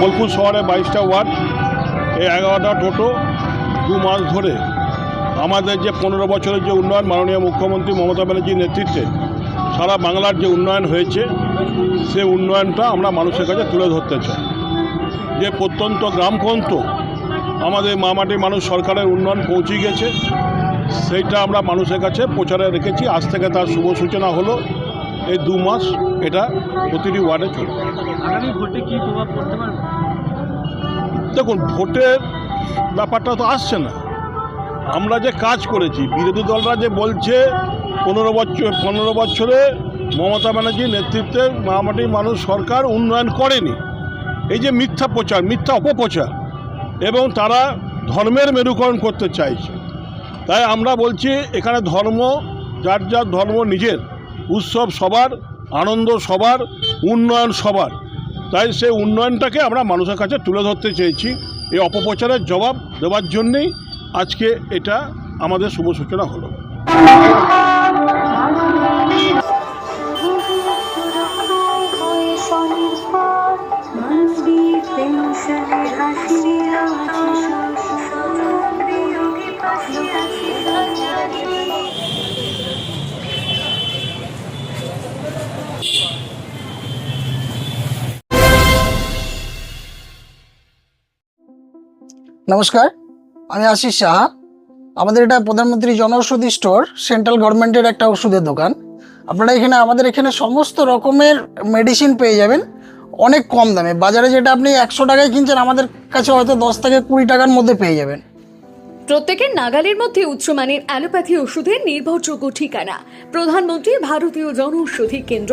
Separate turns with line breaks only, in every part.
বোলপুর শহরে বাইশটা ওয়ার্ড, এই এগারোটা টোটো দু মাস ধরে আমাদের যে পনেরো বছরের যে উন্নয়ন মাননীয় মুখ্যমন্ত্রী মমতা ব্যানার্জির নেতৃত্বে সারা বাংলার যে উন্নয়ন হয়েছে, সে উন্নয়নটা আমরা মানুষের কাছে তুলে ধরতে চাই। যে প্রত্যন্ত গ্রামপন্ত আমাদের মামাটি মানুষ সরকারের উন্নয়ন পৌঁছে গেছে, সেইটা আমরা মানুষের কাছে প্রচারে রেখেছি। আজ থেকে তার শুভ সূচনা হলো। এই দু মাস এটা প্রতিটি ওয়ার্ডে চলবে।
আগামী ভোটে কি প্রভাব পড়তে পারবে?
দেখুন ভোটের ব্যাপারটা তো আসছে না। আমরা যে কাজ করেছি বিরোধী দলরা যে বলছে পনেরো বছর পনেরো বছরে মমতা ব্যানার্জির নেতৃত্বে মামাটি মানুষ সরকার উন্নয়ন করেনি। এই যে মিথ্যা প্রচার মিথ্যা অপপ্রচার এবং তারা ধর্মের মেরুকরণ করতে চাইছে। তাই আমরা বলছি এখানে ধর্ম যার যার ধর্ম নিজের উৎসব সবার, আনন্দ সবার, উন্নয়ন সবার। তাই সেই উন্নয়নটাকে আমরা মানুষের কাছে তুলে ধরতে চেয়েছি। এই অপপ্রচারের জবাব দেওয়ার জন্যেই আজকে এটা আমাদের শুভ সূচনা হলো।
নমস্কার, আমি আশিস সাহা। আমাদের এটা প্রধানমন্ত্রী জনঔষধি স্টোর, সেন্ট্রাল গভর্নমেন্টের একটা ওষুধের দোকান। আপনারা এখানে, আমাদের এখানে সমস্ত রকমের মেডিসিন পেয়ে যাবেন, অনেক কম দামে। বাজারে যেটা আপনি একশো টাকায় কিনছেন, আমাদের কাছে হয়তো দশ থেকে কুড়ি টাকার মধ্যে পেয়ে যাবেন।
প্রত্যেকের নাগালের মধ্যে উচ্চমানের অ্যালোপ্যাথি ওষুধের নির্ভরযোগ্য ঠিকানা। প্রধানমন্ত্রী ভারতীয় জনৌষধি কেন্দ্র।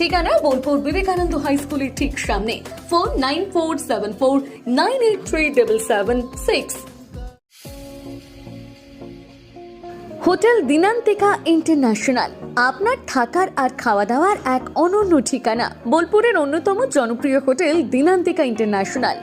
ঠিকানা বোলপুর বিবেকানন্দ হাই স্কুলের ঠিক সামনে। Four nine four seven four nine eight three double seven six. Hotel Dinantika international, আপনার থাকার আর খাওয়া দাওয়ার এক অনন্য ঠিকানা। বোলপুরের অন্যতম জনপ্রিয় হোটেল দিনান্তিকা ইন্টারন্যাশনাল,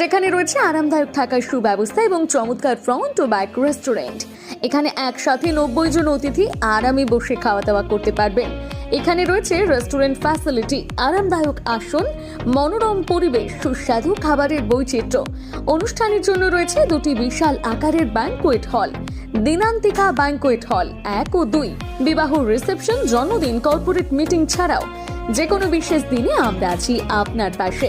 যেখানে রয়েছে আরামদায়ক থাকার সুব্যবস্থা এবং চমৎকার ফ্রন্ট ও ব্যাক রেস্টুরেন্ট। এখানে একসাথে নব্বই জন অতিথি আরামে বসে খাওয়া দাওয়া করতে পারবেন। এখানে রয়েছে রেস্টুরেন্ট ফ্যাসিলিটি আরামদায়ক আসন, মনোরম পরিবেশ, সুস্বাদু খাবারের বৈচিত্র্য। অনুষ্ঠানের জন্য রয়েছে দুটি বিশাল আকারের ব্যাংকুয়েট হল দিনান্তিকা ব্যাংকুয়েট হল এক ও দুই। বিবাহ রিসেপশন জন্মদিন কর্পোরেট মিটিং ছাড়াও যে কোনো বিশেষ দিনে আমরা আছি আপনার পাশে।